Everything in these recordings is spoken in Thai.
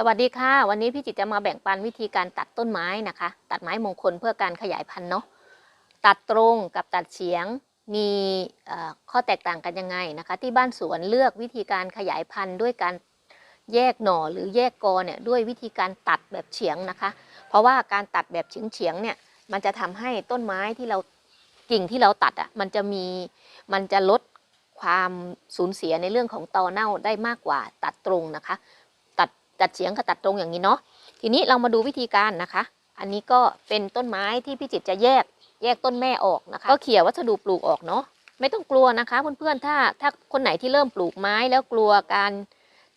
สวัสดีค่ะ วันนี้พี่จิตจะมาแบ่งปันวิธีการตัดต้นไม้นะคะ ตัดไม้มงคลเพื่อการขยายพันธุ์เนาะตัดตรงกับตัดเฉียงมีข้อแตกต่างกันยังไงนะคะ ที่บ้านสวนเลือกวิธีการขยายพันธุ์ด้วยการแยกหน่อหรือแยกกอเนี่ยด้วยวิธีการตัดแบบเฉียงนะคะ เพราะว่าการตัดแบบเฉียงเฉียงเนี่ยมันจะทำให้ต้นไม้ที่เรากิ่งที่เราตัดอะมันจะมีมันจะลดความสูญเสียในเรื่องของตอเน่าได้มากกว่าตัดตรงนะคะ ตัดเฉียงกับตัดตรงอย่างนี้เนาะทีนี้เรามาดูวิธีการนะคะ อันนี้ก็เป็นต้นไม้ที่พี่จิตจะแยกแยกต้นแม่ออกนะคะ ก็เขี่ยวัสดุปลูกออกเนาะไม่ต้องกลัวนะคะเพื่อนๆถ้าถ้าคนไหนที่เริ่มปลูกไม้แล้วกลัวการ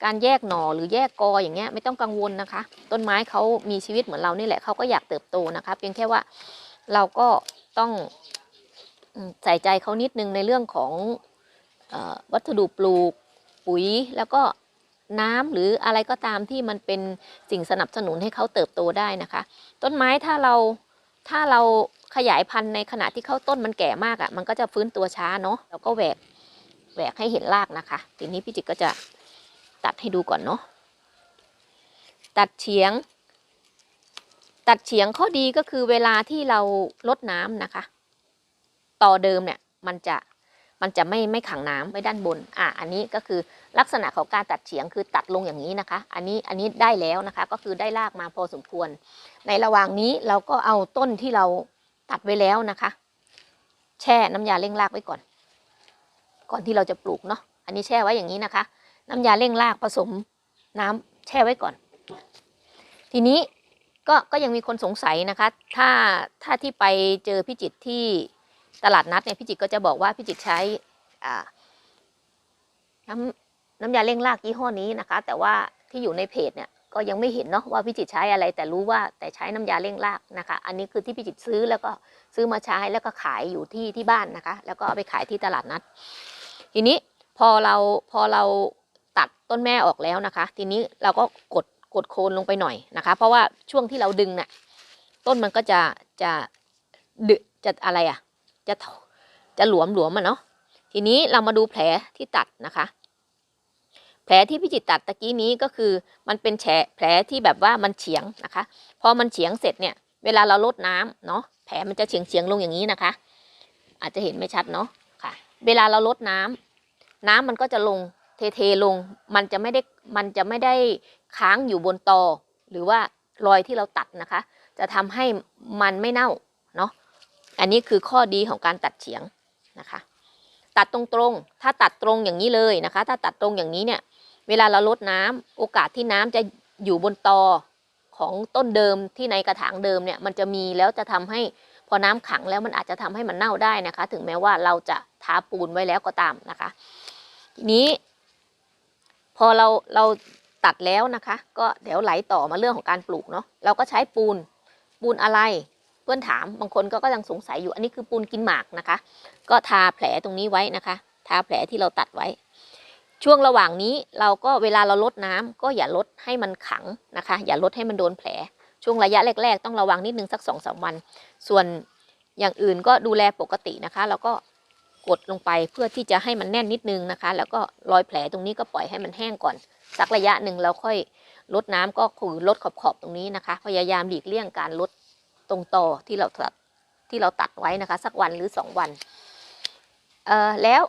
การแยกหน่อหรือแยกกออย่างเงี้ยไม่ต้องกังวลนะคะ ต้นไม้เขามีชีวิตเหมือนเรานี่แหละเขาก็อยากเติบโตนะคะเพียงแค่ว่าเราก็ต้องใส่ใจเขานิดนึงในเรื่องของออวัสดุปลูกปุ๋ยแล้วก็ น้ำหรืออะไรก็ตามที่มันเป็นสิ่งสนับสนุนให้เขาเติบโตได้นะคะ ต้นไม้ถ้าเราถ้าเราขยายพันธุ์ในขณะที่เขาต้นมันแก่มากอะ่ะ มันก็จะฟื้นตัวช้าเนาะเราก็แหวกแหวกให้เห็นรากนะคะ ทีนี้พี่จิตก็จะตัดให้ดูก่อนเนาะตัดเฉียง ตัดเฉียงข้อดีก็คือเวลาที่เราลดน้ำนะคะ ต่อเดิมเนี่ยมันจะ มันจะไม่ไม่ขังน้ำไว้ด้านบน อะ อันนี้ก็คือลักษณะของการตัดเฉียงคือตัดลงอย่างนี้นะคะ อันนี้อันนี้ได้แล้วนะคะ ก็คือได้รากมาพอสมควร ในระหว่างนี้เราก็เอาต้นที่เราตัดไว้แล้วนะคะ แช่น้ำยาเร่งรากไว้ก่อน ก่อนที่เราจะปลูกเนาะ อันนี้แช่ไว้อย่างนี้นะคะ น้ำยาเร่งรากผสมน้ำแช่ไว้ก่อน ทีนี้ก็ก็ยังมีคนสงสัยนะคะ ถ้าถ้าที่ไปเจอพี่จิตที่ ตลาดนัดเนี่ยพี่จิตก็จะบอกว่าพี่จิตใช้น้ำน้ำยาเร่งรากยี่ห้อนี้นะคะ แต่ว่าที่อยู่ในเพจเนี่ยก็ยังไม่เห็นเนาะว่าพี่จิตใช้อะไร แต่รู้ว่าแต่ใช้น้ำยาเร่งรากนะคะ อันนี้คือที่พี่จิตซื้อแล้วก็ซื้อมาใช้แล้วก็ขายอยู่ที่ที่บ้านนะคะ แล้วก็เอาไปขายที่ตลาดนัด ทีนี้พอเราพอเราตัดต้นแม่ออกแล้วนะคะ ทีนี้เราก็กดกดโคนลงไปหน่อยนะคะ เพราะว่าช่วงที่เราดึงเนี่ยต้นมันก็จะจะดึจะอะไรอะ จะถจะหลวมหลวมๆอะเนาะทีนี้เรามาดูแผลที่ตัดนะคะ แผลที่พี่จิตตัดตะกี้นี้ก็คือมันเป็นแฉแผลที่แบบว่ามันเฉียงนะคะ พอมันเฉียงเสร็จเนี่ย เวลาเราลดน้ำเนาะแผลมันจะเฉียงเฉียงลงอย่างนี้นะคะ อาจจะเห็นไม่ชัดเนาะค่ะ เวลาเราลดน้ำน้ำมันก็จะลงเทเทลง มันจะไม่ได้มันจะไม่ได้ค้างอยู่บนตอ หรือว่ารอยที่เราตัดนะคะ จะทำให้มันไม่เน่าเนาะ อันนี้คือข้อดีของการตัดเฉียงนะคะ ตัดตรงๆ ถ้าตัดตรงอย่างนี้เลยนะคะ ถ้าตัดตรงอย่างนี้เนี่ย เวลาเราลดน้ำโอกาสที่น้ำจะอยู่บนตอของต้นเดิมที่ในกระถางเดิมเนี่ยมันจะมีแล้วจะทำให้พอน้ำขังแล้วมันอาจจะทำให้มันเน่าได้นะคะ ถึงแม้ว่าเราจะทาปูนไว้แล้วก็ตามนะคะ ทีนี้ พอเราเราตัดแล้วนะคะ ก็เดี๋ยวไหลต่อมาเรื่องของการปลูกเนาะเราก็ใช้ปูนปูนอะไร พื่อนถามบางคนก็ก็ยังสงสัยอยู่อันนี้คือปูนกินหมากนะคะ ก็ทาแผลตรงนี้ไว้นะคะ ทาแผลที่เราตัดไว้ ช่วงระหว่างนี้เราก็เวลาเราลดน้ำก็อย่าลดให้มันขังนะคะ อย่าลดให้มันโดนแผล ช่วงระยะแรก ๆ ต้องระวังนิดนึงสักสองสามวัน ส่วนอย่างอื่นก็ดูแลปกตินะคะแล้วก็กดลงไปเพื่อที่จะให้มันแน่นนิดนึงนะคะ แล้วก็รอยแผลตรงนี้ก็ปล่อยให้มันแห้งก่อน สักระยะหนึ่งเราค่อยลดน้ำก็คือลดขอบๆตรงนี้นะคะ พยายามหลีกเลี่ยงการลด ตรงต่อที่เราตัดที่เราตัดไว้นะคะ สักวันหรือสองวันเอ่อแล้ว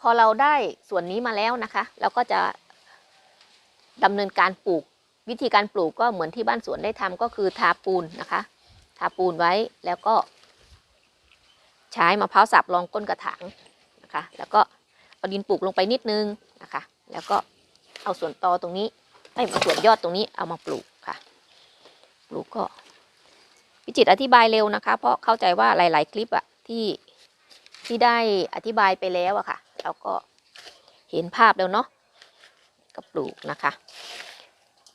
พอเราได้ส่วนนี้มาแล้วนะคะ เราก็จะดำเนินการปลูกวิธีการปลูกก็เหมือนที่บ้านสวนได้ทำก็คือทาปูนนะคะ ทาปูนไว้แล้วก็ ใช้มะพร้าวสับรองก้นกระถางนะคะ แล้วก็เอาดินปลูกลงไปนิดนึงนะคะ แล้วก็เอาส่วนตอตรงนี้ไอ้ส่วนยอดตรงนี้เอามาปลูกค่ะ ปลูกก็ พิจิตอธิบายเร็วนะคะ เพราะเข้าใจว่าหลาย ๆ คลิปอะที่ที่ได้อธิบายไปแล้วอะค่ะ เราก็เห็นภาพแล้วเนาะก็ปลูกนะคะ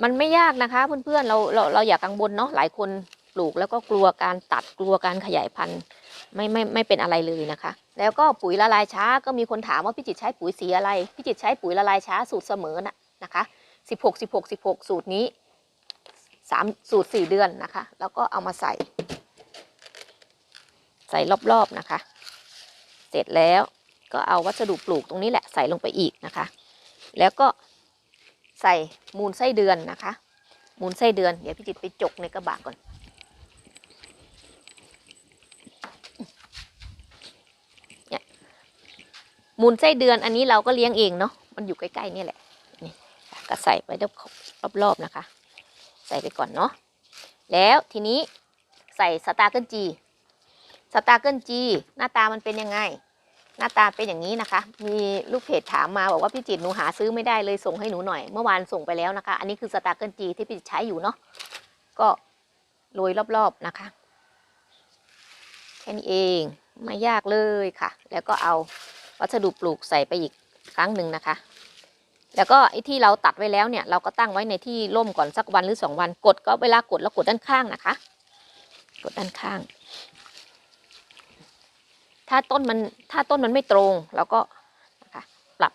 มันไม่ยากนะคะเพื่อนๆเราเราเราอย่ากังวลเนาะหลายคนปลูกแล้วก็กลัวการตัดกลัวการขยายพันธุ์ไม่ไม่ไม่เป็นอะไรเลยนะคะ แล้วก็ปุ๋ยละลายช้าก็มีคนถามว่าพี่จิตใช้ปุ๋ยสีอะไรพี่จิตใช้ปุ๋ยละลายช้าสูตรเสมอน่ะนะคะสิบหกสิบหกสิบหกสูตรนี้ สามสูตรสี่เดือนนะคะ แล้วก็เอามาใส่ ใส่รอบๆนะคะ เสร็จแล้วก็เอาวัสดุปลูกตรงนี้แหละใส่ลงไปอีกนะคะ แล้วก็ใส่มูลไส้เดือนนะคะ มูลไส้เดือน เดี๋ยวพี่จิตไปจกในกระบะก่อน เนี่ย มูลไส้เดือนอันนี้เราก็เลี้ยงเองเนาะ มันอยู่ใกล้ๆนี่แหละ นี่ก็ใส่ไปรอบๆนะคะ ใส่ไปก่อนเนาะแล้วทีนี้ใส่สตาร์เกิลจีสตาร์เกิลจีหน้าตามันเป็นยังไง หน้าตาเป็นอย่างนี้นะคะ มีลูกเพจถามมาบอกว่าพี่จิตหนูหาซื้อไม่ได้เลยส่งให้หนูหน่อย เมื่อวานส่งไปแล้วนะคะ อันนี้คือสตาร์เกิลจีที่พี่จิตใช้อยู่เนาะก็โรยรอบๆนะคะแค่นี้เองไม่ยากเลยค่ะ แล้วก็เอาวัสดุปลูกใส่ไปอีกครั้งหนึ่งนะคะ แล้วก็ไอ้ที่เราตัดไว้แล้วเนี่ยเราก็ตั้งไว้ในที่ร่มก่อนสักวันหรือสองวันกดก็เวลากดแล้วกดด้านข้างนะคะ กดด้านข้าง ถ้าต้นมันถ้าต้นมันไม่ตรงเราก็นะคะปรับ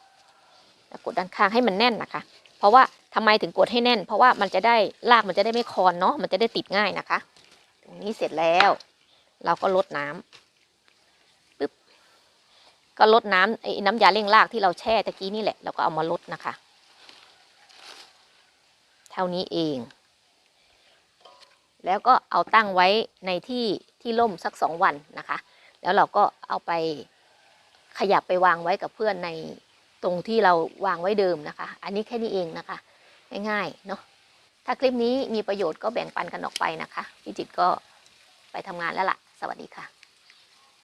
แล้วกดด้านข้างให้มันแน่นนะคะ เพราะว่าทำไมถึงกดให้แน่น เพราะว่ามันจะได้รากมันจะได้ไม่คอนเนาะมันจะได้ติดง่ายนะคะ ตรงนี้เสร็จแล้ว เราก็ลดน้ำปึ๊บ ก็ลดน้ำไอ้น้ำยาเร่งรากที่เราแช่ตะกี้นี่แหละเราก็เอามาลดนะคะ เท่านี้เอง แล้วก็เอาตั้งไว้ในที่ที่ร่มสักสองวันนะคะ แล้วเราก็เอาไปขยับไปวางไว้กับเพื่อนในตรงที่เราวางไว้เดิมนะคะ อันนี้แค่นี้เองนะคะ ง่ายๆเนาะถ้าคลิปนี้มีประโยชน์ก็แบ่งปันกันออกไปนะคะพี่จิตก็ไปทำงานแล้วล่ะ สวัสดีค่ะ